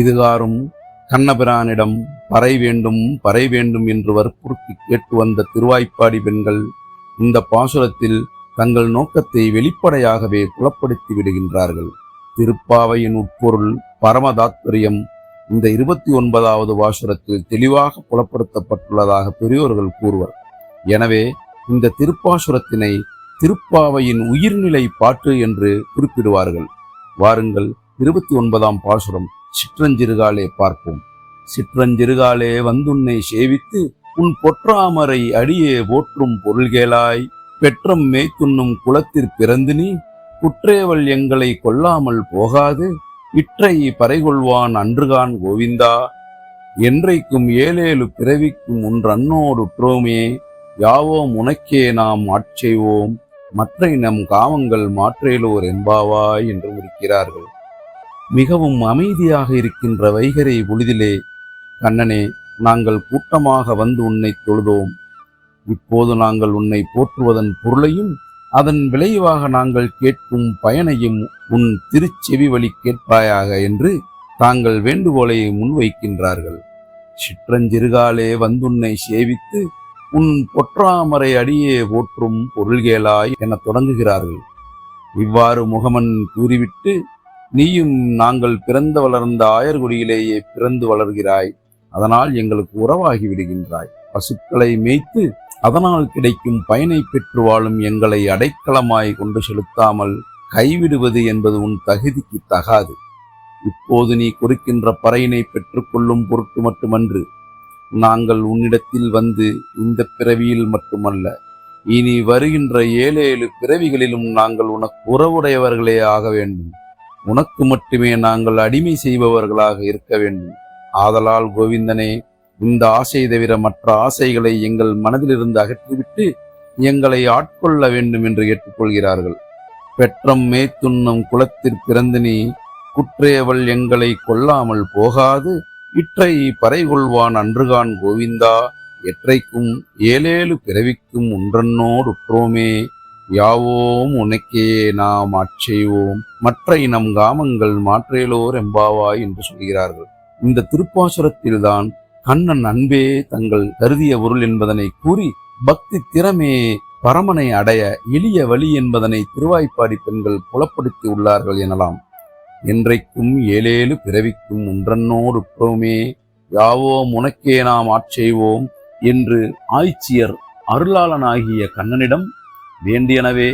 இதுகாரும் கண்ணபிரானிடம் பறை வேண்டும் பறை வேண்டும் என்று வற்புறுத்தி கேட்டு வந்த திருவாய்ப்பாடி பெண்கள் இந்த பாசுரத்தில் தங்கள் நோக்கத்தை வெளிப்படையாகவே புலப்படுத்தி விடுகின்றார்கள். திருப்பாவையின் உட்பொருள் பரம தாத்பரியம் இந்த இருபத்தி ஒன்பதாவது பாசுரத்தில் தெளிவாக புலப்படுத்தப்பட்டுள்ளதாக பெரியோர்கள் கூறுவர். எனவே இந்த திருப்பாசுரத்தினை திருப்பாவையின் உயிர்நிலை பாட்டு என்று குறிப்பிடுவார்கள். வாருங்கள் இருபத்தி ஒன்பதாம் பாசுரம். சிற்றஞ்சிறுகாலே பார்ப்போம். சிற்றஞ்சிறுகாலே வந்துன்னை சேவித்து உன் பொற்றாமரை அடியே போற்றும் பொருள்கேளாய். பெற்றம் மேய்த்துண்ணும் குளத்திற் பிறந்து நீ குற்றேவல் எங்களை கொல்லாமல் போகாது. இற்றை பறைகொள்வான் அன்றுகான் கோவிந்தா. என்றைக்கும் ஏழேழு பிறவிக்கும் ஒன்றன்னோடுற்றோமே யாவோம் உனக்கே நாம் ஆட்செய்வோம் மற்றை நம் காமங்கள் மாற்றேலோர் என்பாவாய் என்று முடிக்கிறார்கள். மிகவும் அமைதியாக இருக்கின்ற வைகரை பொழுதிலே கண்ணனே நாங்கள் கூட்டமாக வந்து உன்னை தொழுதோம். இப்போது நாங்கள் உன்னை போற்றுவதன் பொருளையும் அதன் விளைவாக நாங்கள் கேட்கும் பயனையும் உன் திருச்செவி வழி கேட்பாயாக என்று தாங்கள் வேண்டுகோளை முன்வைக்கின்றார்கள். சிற்றஞ்சிறுகாலே வந்துன்னை சேவித்து உன் பொற்றாமரை அடியே போற்றும் பொருள்கேளாய் என தொடங்குகிறார்கள். இவ்வாறு முகமன் கூறிவிட்டு நீயும் நாங்கள் பிறந்து வளர்ந்த ஆயர்குடியிலேயே பிறந்து வளர்கிறாய். அதனால் எங்களுக்கு உறவாகி விடுகின்றாய். பசுக்களை மேய்த்து அதனால் கிடைக்கும் பயனை பெற்று வாழும் எங்களை அடைக்கலமாய் கொண்டு செலுத்தாமல் கைவிடுவது என்பது உன் தகுதிக்கு தகாது. இப்போது நீ கொடுக்கின்ற பறையினை பெற்றுக்கொள்ளும் பொருட்டு மட்டுமன்று நாங்கள் உன்னிடத்தில் வந்து இந்த பிறவியில் மட்டுமல்ல இனி வருகின்ற ஏழேழு பிறவிகளிலும் நாங்கள் உனக்கு உறவுடையவர்களே ஆக வேண்டும். உனக்கு மட்டுமே நாங்கள் அடிமை செய்பவர்களாக இருக்க வேண்டும். ஆதலால் கோவிந்தனே இந்த ஆசை தவிர மற்ற ஆசைகளை எங்கள் மனதிலிருந்து அகற்றிவிட்டு எங்களை ஆட்கொள்ள வேண்டும் என்று கேட்டுக்கொள்கிறார்கள் பெற்றம் மேத்துண்ணும் குலத்திற் பிறந்து நீ எங்களை கொல்லாமல் போகாது. இற்றை பறைகொள்வான் அன்றுகான் கோவிந்தா எற்றைக்கும் ஏழேழு பிறவிக்கும் ஒன்றன்னோடு உற்றோமே யாவோம் உனக்கே நாம் ஆட்செய்வோம் மற்ற இனம் காமங்கள் மாற்றேலோர் எம்பாவாய் என்று சொல்கிறார்கள். இந்த திருப்பாசுரத்தில்தான் கண்ணன் அன்பே தங்கள் கருதிய பொருள் என்பதனை கூறி பக்தி திறமே பரமனை அடைய எளிய வழி என்பதனை திருவாய்ப்பாடி பெண்கள் புலப்படுத்தி உள்ளார்கள் எனலாம். என்றைக்கும் ஏழேழு பிறவிக்கும் ஒன்றன்னோடு உற்றோமே. யாவோம் உனக்கே நாம் ஆட்செய்வோம் என்று ஆய்ச்சியர் அருளாளனாகிய கண்ணனிடம் வேண்டியனவே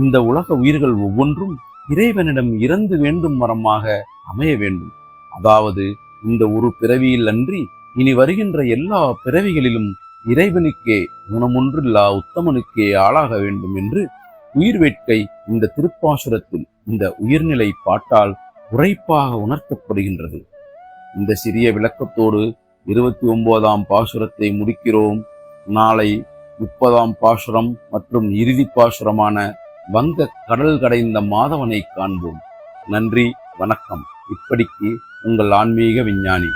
இந்த உலக உயிர்கள் ஒவ்வொன்றும் இறைவனிடம் இறந்து வேண்டும் மரமாக அமைய வேண்டும். அதாவது இந்த ஒரு பிறவியில் அன்றி இனி வருகின்ற எல்லா பிறவிகளிலும் இறைவனுக்கே குணமொன்றில்லா உத்தமனுக்கே ஆளாக வேண்டும் என்று உயிர் வேட்கை இந்த திருப்பாசுரத்தில் இந்த உயிர்நிலை பாட்டால் உரைப்பாக உணர்த்தப்படுகின்றது. இந்த சிறிய விளக்கத்தோடு இருபத்தி ஒன்பதாம் பாசுரத்தை முடிக்கிறோம். நாளை முப்பதாம் பாசுரம் மற்றும் இறுதி பாசுரமான வங்க கடல் கடைந்த மாதவனை காண்போம். நன்றி வணக்கம். இப்படிக்கு உங்கள் ஆன்மீக விஞ்ஞானி.